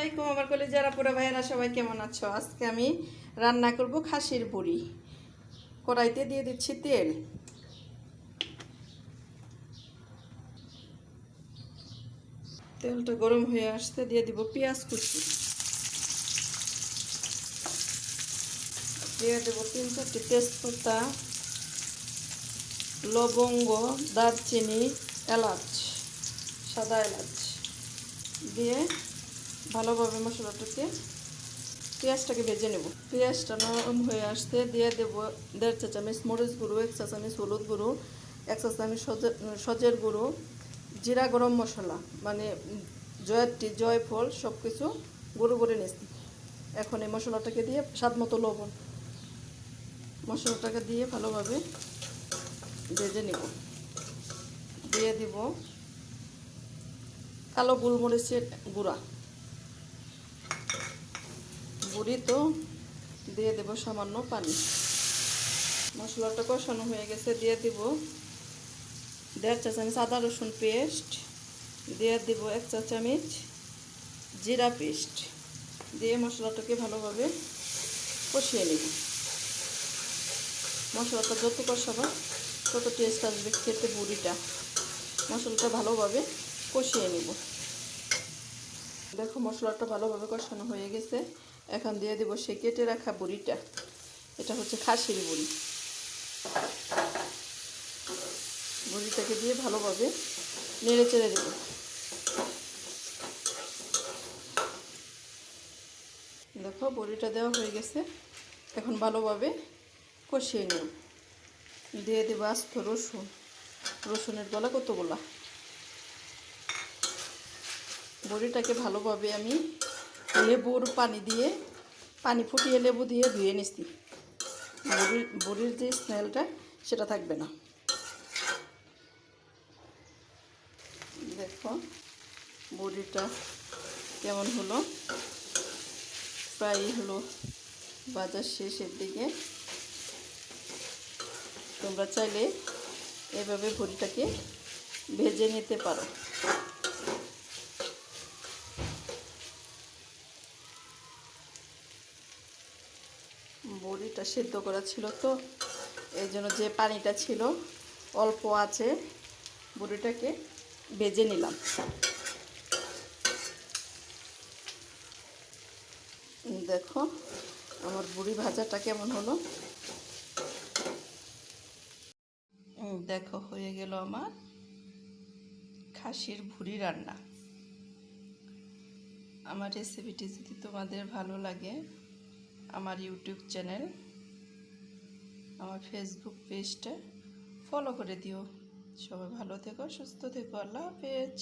আলাইকুম, আমার কলে যারা পুরো ভাইয়েরা সবাই কেমন আছো? আজকে আমি রান্না করব খাসির বুড়ি কড়াইতে দিয়ে দিচ্ছি তেল। তেলটা গরম হয়ে আসতে দিয়ে দিব পেঁয়াজ কুচি। দিয়ে দেবো তিন চারটি তেজপাতা, লবঙ্গ, দারচিনি, এলাচ, সাদা এলাচ। দিয়ে ভালোভাবে মশলাটাকে পেঁয়াজটাকে ভেজে নেব। পেঁয়াজটা নরম হয়ে আসতে দিয়ে দেব দেড় চা চামচ মরিচ গুঁড়ো, এক চা চামচ হলুদ গুঁড়ো, এক চা চামচ সজের গুঁড়ো, জিরা গরম মশলা মানে জয়ত্রী, জয়ফল সব কিছু গুঁড়ো করে নিচ্ছি এখন এই মশলাটাকে দিয়ে স্বাদ মতো লবণ, মশলাটাকে দিয়ে ভালোভাবে ভেজে নেব। দিয়ে দিব কালো গোলমরিচের গুঁড়া। বুড়ি তো, দিয়ে দেব সামান্য পানি। মশলাটা কষানো হয়ে গেছে, দিয়ে দিব দেড় চা চামচ আদা রসুন পেস্ট, দিয়ে দিব এক চা চামচ জিরা পেস্ট। দিয়ে মশলাটাকে ভালোভাবে কষিয়ে নেব। মশলাটা যত কষাবো, তত টেস্ট আসবে খেতে বুড়িটা। মশলাটা ভালোভাবে কষিয়ে নেব। দেখো মশলাটা ভালোভাবে কষানো হয়ে গেছে। এখন দিয়ে দেবো সে কেটে রাখা বুড়িটা। এটা হচ্ছে খাসির বুড়ি। বুড়িটাকে দিয়ে ভালোভাবে নেড়ে চেড়ে দেব। দেখো, বড়িটা দেওয়া হয়ে গেছে। এখন ভালোভাবে কষিয়ে নেব। দিয়ে দেবো আস্ত রসুন। রসুনের গলা কতগুলা? বড়িটাকে ভালোভাবে আমি লেবুর পানি দিয়ে, পানি ফুটিয়ে লেবু দিয়ে ধুয়ে নিচ্ছি। বড়ির বড়ির যে স্মেলটা, সেটা থাকবে না। দেখো, বড়িটা কেমন হলো? প্রায় হলো বাজার শেষের দিকে। তোমরা চাইলে এভাবে বড়িটাকে ভেজে নিতে পারো। বড়িটা সেদ্ধ করা ছিল তো এই জন্য যে পানিটা ছিল, অল্প আছে, বড়িটাকে ভেজে নিলাম। দেখো, আমার বুড়ি ভাজাটা কেমন হলো? দেখো, হয়ে গেল আমার খাসির ভুড়ি রান্না। আমার রেসিপিটি যদি তোমাদের ভালো লাগে আমার ইউটিউব চ্যানেল আমার ফেসবুক পেজটা ফলো করে দিও। সবাই ভালো থেকো, সুস্থ থেকো, আল্লাহ হাফেজ।